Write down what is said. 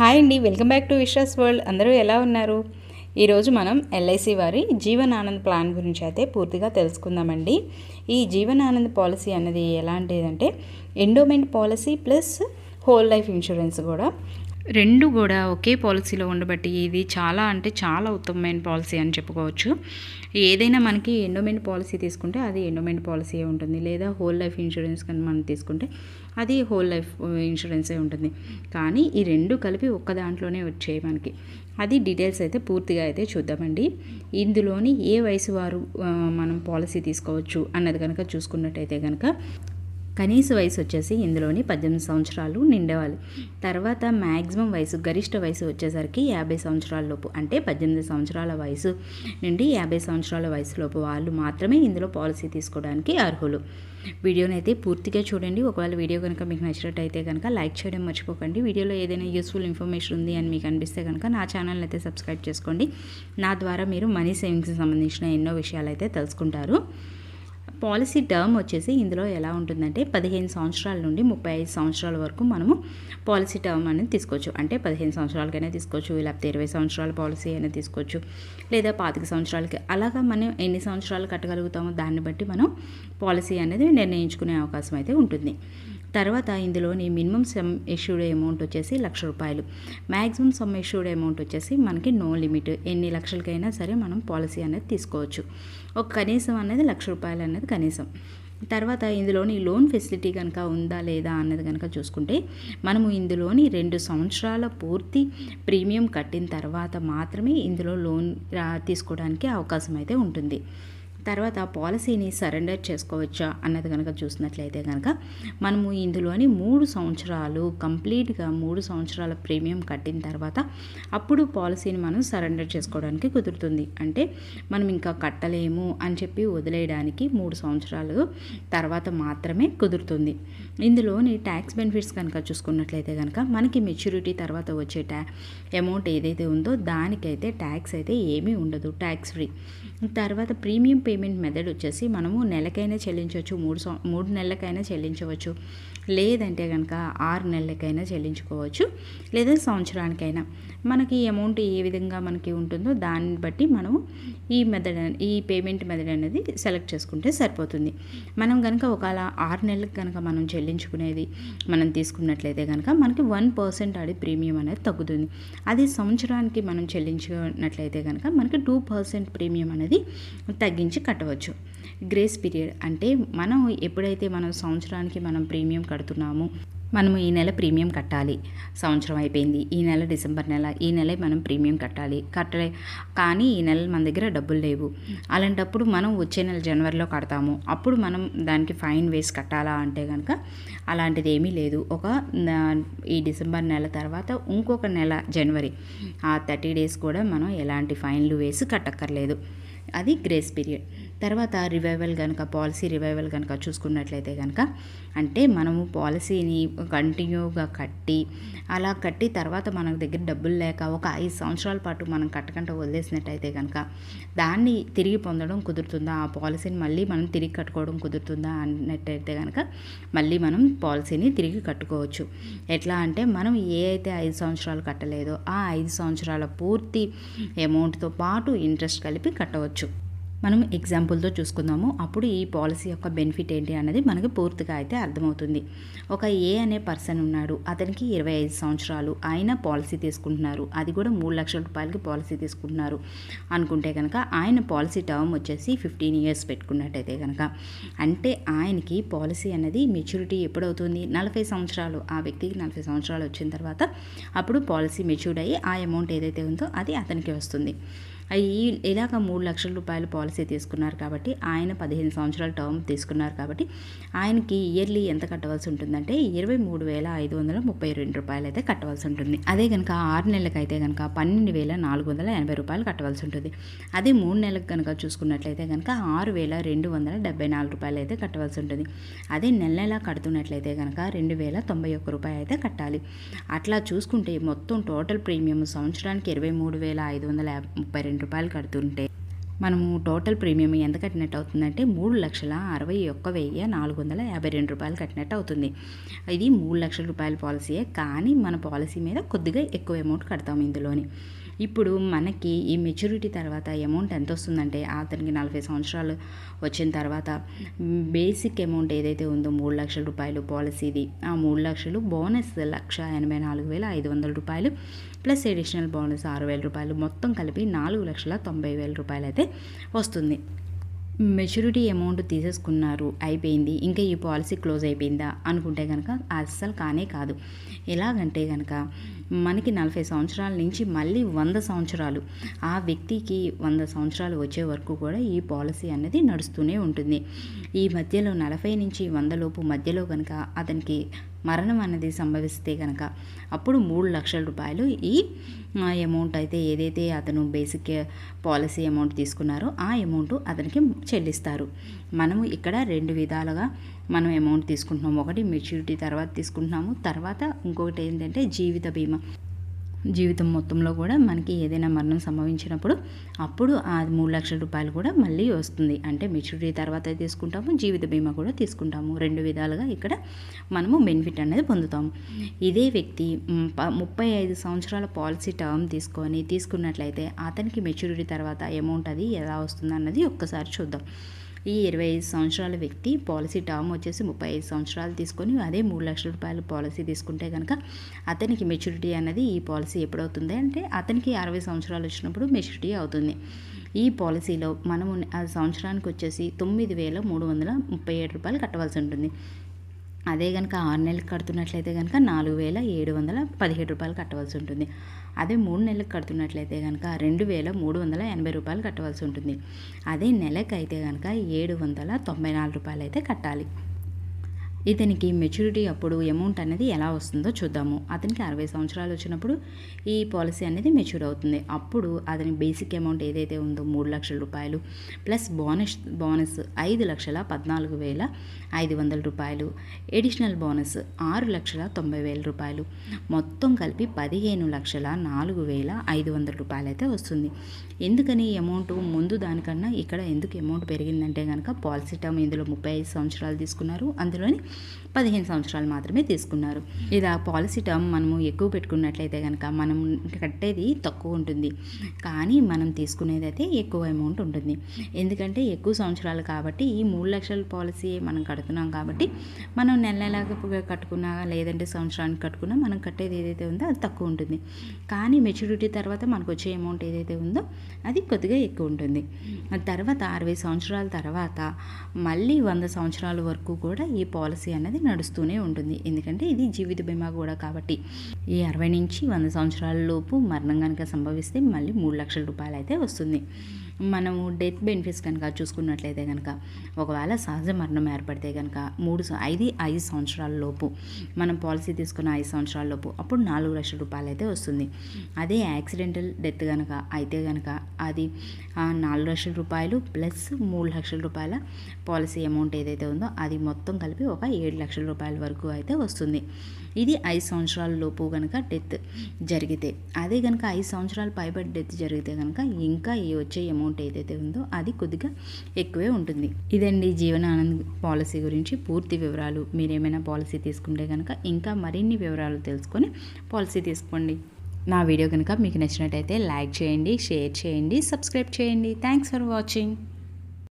Hi అండి welcome back to Vishwas world. అందరూ ఎలా ఉన్నారు? ఈరోజు మనం ఎల్ఐసి వారి జీవన్ ఆనంద్ ప్లాన్ గురించి అయితే పూర్తిగా తెలుసుకుందామండి. ఈ జీవన్ ఆనంద్ పాలసీ అనేది ఎలాంటిదంటే endowment policy plus whole life insurance కూడా. రెండు కూడా ఒకే పాలసీలో ఉండబట్టి ఇది చాలా అంటే చాలా ఉత్తమమైన పాలసీ అని చెప్పుకోవచ్చు. ఏదైనా మనకి ఎండోమెంట్ పాలసీ తీసుకుంటే అది ఎండోమెంట్ పాలసీ ఉంటుంది. లేదా హోల్ లైఫ్ ఇన్సూరెన్స్ కానీ మనం తీసుకుంటే అది హోల్ లైఫ్ ఇన్సూరెన్సే ఉంటుంది. కానీ ఈ రెండు కలిపి ఒక్క దాంట్లోనే వచ్చాయి మనకి. అది డీటెయిల్స్ అయితే పూర్తిగా అయితే చూద్దామండి. ఇందులోని ఏ వయసు వారు uh, మనం పాలసీ తీసుకోవచ్చు అన్నది కనుక చూసుకున్నట్టయితే కనుక కనీస వయసు వచ్చేసి ఇందులోని పద్దెనిమిది సంవత్సరాలు నిండేవాలి తర్వాత మ్యాక్సిమం వయసు గరిష్ట వయసు వచ్చేసరికి యాభై సంవత్సరాల లోపు అంటే పద్దెనిమిది సంవత్సరాల వయసు నుండి యాభై సంవత్సరాల వయసులోపు వాళ్ళు మాత్రమే ఇందులో పాలసీ తీసుకోవడానికి అర్హులు. వీడియోని అయితే పూర్తిగా చూడండి. ఒకవేళ వీడియో కనుక మీకు నచ్చినట్టయితే కనుక లైక్ చేయడం మర్చిపోకండి. వీడియోలో ఏదైనా యూస్ఫుల్ ఇన్ఫర్మేషన్ ఉంది అని మీకు అనిపిస్తే కనుక నా ఛానల్ అయితే సబ్స్క్రైబ్ చేసుకోండి. నా ద్వారా మీరు మనీ సేవింగ్స్కి సంబంధించిన ఎన్నో విషయాలు అయితే తెలుసుకుంటారు. పాలసీ టర్మ్ వచ్చేసి ఇందులో ఎలా ఉంటుందంటే పదిహేను సంవత్సరాల నుండి ముప్పై ఐదు సంవత్సరాల వరకు మనము పాలసీ టర్మ్ అనేది తీసుకోవచ్చు. అంటే పదిహేను సంవత్సరాలకైనా తీసుకోవచ్చు లేకపోతే ఇరవై సంవత్సరాల పాలసీ అయినా తీసుకోవచ్చు లేదా పాతిక సంవత్సరాలకి అలాగా మనం ఎన్ని సంవత్సరాలు కట్టగలుగుతామో దాన్ని బట్టి మనం పాలసీ అనేది నిర్ణయించుకునే అవకాశం అయితే ఉంటుంది. తర్వాత ఇందులోని మినిమం సమ్ ఇష్యూడ్ అమౌంట్ వచ్చేసి లక్ష రూపాయలు. మ్యాక్సిమం సమ్ ఇష్యూడ్ అమౌంట్ వచ్చేసి మనకి నో లిమిట్. ఎన్ని లక్షలకైనా సరే మనం పాలసీ అనేది తీసుకోవచ్చు. ఒక కనీసం అనేది లక్ష రూపాయలు అనేది కనీసం. తర్వాత ఇందులోని లోన్ ఫెసిలిటీ కనుక ఉందా లేదా అన్నది కనుక చూసుకుంటే మనము ఇందులోని రెండు సంవత్సరాల పూర్తి ప్రీమియం కట్టిన తర్వాత మాత్రమే ఇందులో లోన్ తీసుకోవడానికి అవకాశం అయితే ఉంటుంది. తర్వాత పాలసీని సరెండర్ చేసుకోవచ్చా అన్నది కనుక చూసినట్లయితే కనుక మనము ఇందులోని మూడు సంవత్సరాలు కంప్లీట్గా మూడు సంవత్సరాల ప్రీమియం కట్టిన తర్వాత అప్పుడు పాలసీని మనం సరెండర్ చేసుకోవడానికి కుదురుతుంది. అంటే మనం ఇంకా కట్టలేము అని చెప్పి వదిలేయడానికి మూడు సంవత్సరాలు తర్వాత మాత్రమే కుదురుతుంది. ఇందులోని ట్యాక్స్ బెనిఫిట్స్ కనుక చూసుకున్నట్లయితే కనుక మనకి మెచ్యూరిటీ తర్వాత వచ్చే ట్యా అమౌంట్ ఏదైతే ఉందో దానికైతే ట్యాక్స్ అయితే ఏమీ ఉండదు ట్యాక్స్ ఫ్రీ. తర్వాత ప్రీమియం పేమెంట్ మెథడ్ వచ్చేసి మనము నెలకైనా చెల్లించవచ్చు మూడు సం మూడు నెలలకైనా చెల్లించవచ్చు. లేదంటే కనుక ఆరు నెలలకైనా చెల్లించుకోవచ్చు లేదా సంవత్సరానికైనా. మనకి అమౌంట్ ఏ విధంగా మనకి ఉంటుందో దాన్ని బట్టి మనము ఈ మెథడ్ ఈ పేమెంట్ మెథడ్ అనేది సెలెక్ట్ చేసుకుంటే సరిపోతుంది. మనం కనుక ఒకవేళ ఆరు నెలలకు కనుక మనం చెల్లించుకునేది మనం తీసుకున్నట్లయితే కనుక మనకి వన్ పర్సెంట్ అది ప్రీమియం అనేది తగ్గుతుంది. అది సంవత్సరానికి మనం చెల్లించుకున్నట్లయితే కనుక మనకి టూ పర్సెంట్ ప్రీమియం అనేది తగ్గించి కట్టవచ్చు. గ్రేస్ పీరియడ్ అంటే మనం ఎప్పుడైతే మనం సంవత్సరానికి మనం ప్రీమియం కడుతున్నామో మనము ఈ నెల ప్రీమియం కట్టాలి. సంవత్సరం అయిపోయింది. ఈ నెల డిసెంబర్ నెల ఈ నెల మనం ప్రీమియం కట్టాలి. కట్టలే కానీ ఈ నెల మన దగ్గర డబ్బులు లేవు. అలాంటప్పుడు మనం వచ్చే నెల జనవరిలో కడతాము. అప్పుడు మనం దానికి ఫైన్ వేసి కట్టాలా అంటే కనుక అలాంటిది ఏమీ లేదు. ఒక ఈ డిసెంబర్ నెల తర్వాత ఇంకొక నెల జనవరి ఆ థర్టీ డేస్ కూడా మనం ఎలాంటి ఫైన్లు వేసి కట్టక్కర్లేదు. అది గ్రేస్ పీరియడ్. తర్వాత రివైవల్ కనుక పాలసీ రివైవల్ కనుక చూసుకున్నట్లయితే కనుక అంటే మనము పాలసీని కంటిన్యూగా కట్టి అలా కట్టి తర్వాత మన దగ్గర డబ్బులు లేక ఒక ఐదు సంవత్సరాల పాటు మనం కట్టకుండా వదిలేసినట్టయితే కనుక దాన్ని తిరిగి పొందడం కుదురుతుందా? ఆ పాలసీని మళ్ళీ మనం తిరిగి కట్టుకోవడం కుదురుతుందా? అన్నట్టయితే కనుక మళ్ళీ మనం పాలసీని తిరిగి కట్టుకోవచ్చు. ఎట్లా అంటే మనం ఏ అయితే ఐదు సంవత్సరాలు కట్టలేదో ఆ ఐదు సంవత్సరాల పూర్తి అమౌంట్తో పాటు ఇంట్రెస్ట్ కలిపి కట్టవచ్చు. మనం ఎగ్జాంపుల్తో చూసుకుందాము. అప్పుడు ఈ పాలసీ యొక్క బెనిఫిట్ ఏంటి అనేది మనకి పూర్తిగా అయితే అర్థమవుతుంది. ఒక ఏ అనే పర్సన్ ఉన్నాడు. అతనికి ఇరవై ఐదు సంవత్సరాలు. ఆయన పాలసీ తీసుకుంటున్నారు. అది కూడా మూడు లక్షల రూపాయలకి పాలసీ తీసుకుంటున్నారు. అనుకుంటే కనుక ఆయన పాలసీ టర్మ్ వచ్చేసి ఫిఫ్టీన్ ఇయర్స్ పెట్టుకున్నట్టయితే కనుక. అంటే ఆయనకి పాలసీ అనేది మెచ్యూరిటీ ఎప్పుడవుతుంది? నలభై సంవత్సరాలు. ఆ వ్యక్తికి నలభై సంవత్సరాలు వచ్చిన తర్వాత అప్పుడు పాలసీ మెచ్యూర్డ్ అయ్యి ఆ అమౌంట్ ఏదైతే ఉందో అది అతనికి వస్తుంది. ఈ ఇలాగ మూడు లక్షల రూపాయల పాలసీ తీసుకున్నారు కాబట్టి ఆయన పదిహేను సంవత్సరాల టర్మ్ తీసుకున్నారు కాబట్టి ఆయనకి ఇయర్లీ ఎంత కట్టవలసి ఉంటుందంటే ఇరవై మూడు వేల ఐదు వందల ముప్పై రెండు రూపాయలు అయితే కట్టవలసి ఉంటుంది. అదే కనుక ఆరు నెలలకు అయితే కనుక పన్నెండు వేల నాలుగు వందల ఎనభై రూపాయలు కట్టవలసి ఉంటుంది. అదే మూడు నెలలకు కనుక చూసుకున్నట్లయితే కనుక ఆరు వేల రెండు వందల డెబ్బై నాలుగు రూపాయలు అయితే కట్టవలసి ఉంటుంది. అదే నెల నెల కడుతున్నట్లయితే కనుక రెండు వేల తొంభై ఒక్క రూపాయలు అయితే కట్టాలి. అట్లా చూసుకుంటే మొత్తం టోటల్ ప్రీమియం సంవత్సరానికి ఇరవై మూడు వేల ఐదు వందల యాభై- ముప్పై రెండు రూపాయలు కడుతుంటే మనము టోటల్ ప్రీమియం ఎంత కట్టినట్టు అవుతుందంటే మూడు లక్షల అరవై ఒక్క వెయ్యి నాలుగు వందల యాభై రెండు రూపాయలు కట్టినట్టు అవుతుంది. ఇది మూడు లక్షల రూపాయల పాలసీయే కానీ మన పాలసీ మీద కొద్దిగా ఎక్కువ అమౌంట్ కడతాం ఇందులోని. ఇప్పుడు మనకి ఈ మెచ్యూరిటీ తర్వాత అమౌంట్ ఎంత వస్తుందంటే అతనికి నలభై సంవత్సరాలు వచ్చిన తర్వాత బేసిక్ అమౌంట్ ఏదైతే ఉందో మూడు లక్షల రూపాయలు పాలసీది ఆ మూడు లక్షలు బోనస్ లక్ష ఎనభై నాలుగు వేల ఐదు వందల రూపాయలు ప్లస్ ఎడిషనల్ బోనస్ ఆరు వేల రూపాయలు. మొత్తం కలిపి నాలుగు లక్షల తొంభై వేల రూపాయలు అయితే వస్తుంది. మెచ్యూరిటీ అమౌంట్ తీసేసుకున్నారు అయిపోయింది. ఇంకా ఈ పాలసీ క్లోజ్ అయిపోయిందా అనుకుంటే కనుక అస్సలు కానే కాదు. ఎలాగంటే కనుక మనకి నలభై సంవత్సరాల నుంచి మళ్ళీ వంద సంవత్సరాలు. ఆ వ్యక్తికి వంద సంవత్సరాలు వచ్చే వరకు కూడా ఈ పాలసీ అనేది నడుస్తూనే ఉంటుంది. ఈ మధ్యలో నలభై నుంచి వందలోపు మధ్యలో కనుక అతనికి మరణం అనేది సంభవిస్తే కనుక అప్పుడు మూడు లక్షల రూపాయలు ఈ అమౌంట్ అయితే ఏదైతే అతను బేసిక్ పాలసీ అమౌంట్ తీసుకున్నారో ఆ అమౌంట్ అతనికి చెల్లిస్తారు. మనము ఇక్కడ రెండు విధాలుగా మనం అమౌంట్ తీసుకుంటున్నాము ఒకటి మెచ్యూరిటీ తర్వాత తీసుకుంటున్నాము. తర్వాత ఇంకొకటి ఏంటంటే జీవిత బీమా. జీవితం మొత్తంలో కూడా మనకి ఏదైనా మరణం సంభవించినప్పుడు అప్పుడు ఆ మూడు లక్షల రూపాయలు కూడా మళ్ళీ వస్తుంది. అంటే మెచ్యూరిటీ తర్వాత తీసుకుంటాము జీవిత బీమా కూడా తీసుకుంటాము. రెండు విధాలుగా ఇక్కడ మనము బెనిఫిట్ అనేది పొందుతాము. ఇదే వ్యక్తి ముప్పై ఐదు సంవత్సరాల పాలసీ టర్మ్ తీసుకొని తీసుకున్నట్లయితే అతనికి మెచ్యూరిటీ తర్వాత అమౌంట్ అది ఎలా వస్తుంది అన్నది ఒక్కసారి చూద్దాం. ఈ ఇరవై ఐదు సంవత్సరాల వ్యక్తి పాలసీ టర్మ్ వచ్చేసి ముప్పై ఐదు సంవత్సరాలు తీసుకొని అదే మూడు లక్షల రూపాయల పాలసీ తీసుకుంటే కనుక అతనికి మెచ్యూరిటీ అనేది ఈ పాలసీ ఎప్పుడవుతుంది అంటే అతనికి అరవై సంవత్సరాలు వచ్చినప్పుడు మెచ్యూరిటీ అవుతుంది. ఈ పాలసీలో మనము ఆ సంవత్సరానికి వచ్చేసి తొమ్మిది వేల మూడు వందల ముప్పై ఏడు రూపాయలు కట్టవలసి ఉంటుంది. అదే కనుక ఆరు నెలలకు కడుతున్నట్లయితే కనుక నాలుగు వేల ఏడు వందల పదిహేడు రూపాయలు కట్టవలసి ఉంటుంది. అదే మూడు నెలలకు కడుతున్నట్లయితే కనుక రెండు వేల మూడు వందల ఎనభై రూపాయలు కట్టవలసి ఉంటుంది. అదే నెలకైతే అయితే కనుక ఏడు వందల తొంభై నాలుగు రూపాయలు అయితే కట్టాలి. ఇతనికి మెచ్యూరిటీ అప్పుడు అమౌంట్ అనేది ఎలా వస్తుందో చూద్దాము. అతనికి అరవై సంవత్సరాలు వచ్చినప్పుడు ఈ పాలసీ అనేది మెచ్యూర్ అవుతుంది. అప్పుడు అతని బేసిక్ అమౌంట్ ఏదైతే ఉందో మూడు లక్షల రూపాయలు ప్లస్ బోనస్ బోనస్ ఐదు లక్షల పద్నాలుగు వేల ఐదు వందల రూపాయలు. ఎడిషనల్ బోనస్ ఆరు లక్షల తొంభై వేల రూపాయలు. మొత్తం కలిపి పదిహేను లక్షల నాలుగు వేల ఐదు వందల రూపాయలు అయితే వస్తుంది. ఎందుకని అమౌంట్ ముందు దానికన్నా ఇక్కడ ఎందుకు అమౌంట్ పెరిగిందంటే కనుక పాలసీ టర్మ్ ఇందులో ముప్పై ఐదు సంవత్సరాలు తీసుకున్నారు. అందులోని పదిహేను సంవత్సరాలు మాత్రమే తీసుకున్నారు. ఇలా పాలసీ టర్మ్ మనము ఎక్కువ పెట్టుకున్నట్లయితే కనుక మనం కట్టేది తక్కువ ఉంటుంది. కానీ మనం తీసుకునేది అయితే ఎక్కువ అమౌంట్ ఉంటుంది. ఎందుకంటే ఎక్కువ సంవత్సరాలు కాబట్టి ఈ మూడు లక్షల పాలసీ మనం కడుతున్నాం కాబట్టి మనం నెల నెలగా కట్టుకున్నా లేదంటే సంవత్సరానికి కట్టుకున్నా మనం కట్టేది ఏదైతే ఉందో అది తక్కువ ఉంటుంది. కానీ మెచ్యూరిటీ తర్వాత మనకు వచ్చే అమౌంట్ ఏదైతే ఉందో అది కొద్దిగా ఎక్కువ ఉంటుంది. తర్వాత అరవై సంవత్సరాల తర్వాత మళ్ళీ వంద సంవత్సరాల వరకు కూడా ఈ పాలసీ పాలసీ అనేది నడుస్తూనే ఉంటుంది. ఎందుకంటే ఇది జీవిత బీమా కూడా కాబట్టి. ఈ అరవై నుంచి వంద సంవత్సరాల లోపు మరణం కనుక సంభవిస్తే మళ్ళీ మూడు లక్షల రూపాయలు అయితే వస్తుంది. మనము డెత్ బెనిఫిట్స్ కనుక చూసుకున్నట్లయితే కనుక ఒకవేళ సహజ మరణం ఏర్పడితే కనుక మూడు ఐదు ఐదు సంవత్సరాల లోపు మనం పాలసీ తీసుకున్న ఐదు సంవత్సరాల లోపు అప్పుడు నాలుగు లక్షల రూపాయలు అయితే వస్తుంది. అదే యాక్సిడెంటల్ డెత్ కనుక అయితే కనుక అది నాలుగు లక్షల రూపాయలు ప్లస్ మూడు లక్షల రూపాయల పాలసీ అమౌంట్ ఏదైతే ఉందో అది మొత్తం కలిపి ఒక ఏడు లక్షల రూపాయల వరకు అయితే వస్తుంది. ఇది ఐదు సంవత్సరాల లోపు కనుక డెత్ జరిగితే. అదే కనుక ఐదు సంవత్సరాలు పైబడి డెత్ జరిగితే కనుక ఇంకా ఈ వచ్చే అమౌంట్ ఏదైతే ఉందో అది కొద్దిగా ఎక్కువే ఉంటుంది. ఇదండి జీవనానంద్ పాలసీ గురించి పూర్తి వివరాలు. మీరేమైనా పాలసీ తీసుకుంటే కనుక ఇంకా మరిన్ని వివరాలు తెలుసుకొని పాలసీ తీసుకోండి. నా వీడియో కనుక మీకు నచ్చినట్టయితే లైక్ చేయండి షేర్ చేయండి సబ్స్క్రైబ్ చేయండి. Thanks for watching.